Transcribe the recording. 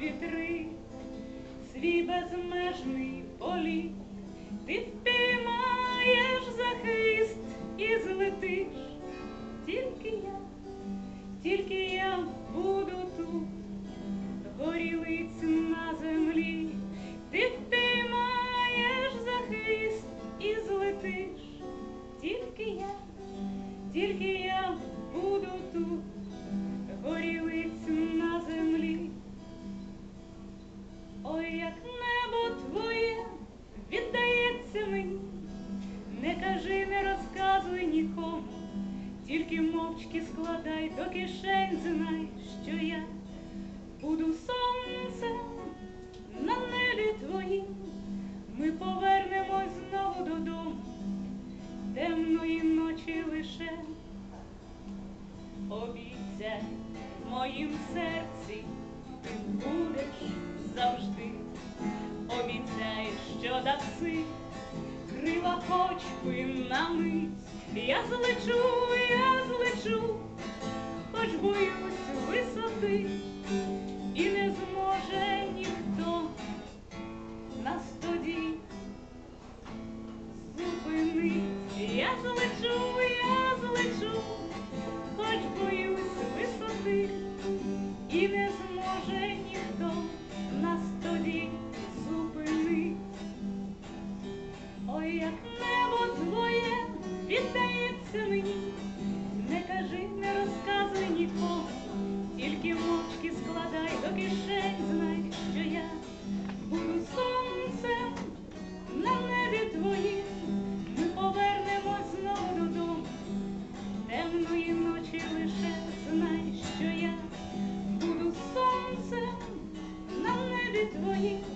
вітри, свій безмежний політ. Ой, як небо твоє віддається мені, не кажи, не розказуй нікому, тільки мовчки складай до кишень, знай, що я буду сонцем на небі твоїм. Ми повернемось знову додому, темної ночі лише обіцяй в моїм серці, ти будеш завжди, обіцяєш, що даси, крила хоч би на мить, я злечу, я злечу, хоч боюсь висоти, і не зможе ніхто нас тоді зупинить, я злечу. скаже ніхто на столі. it for you.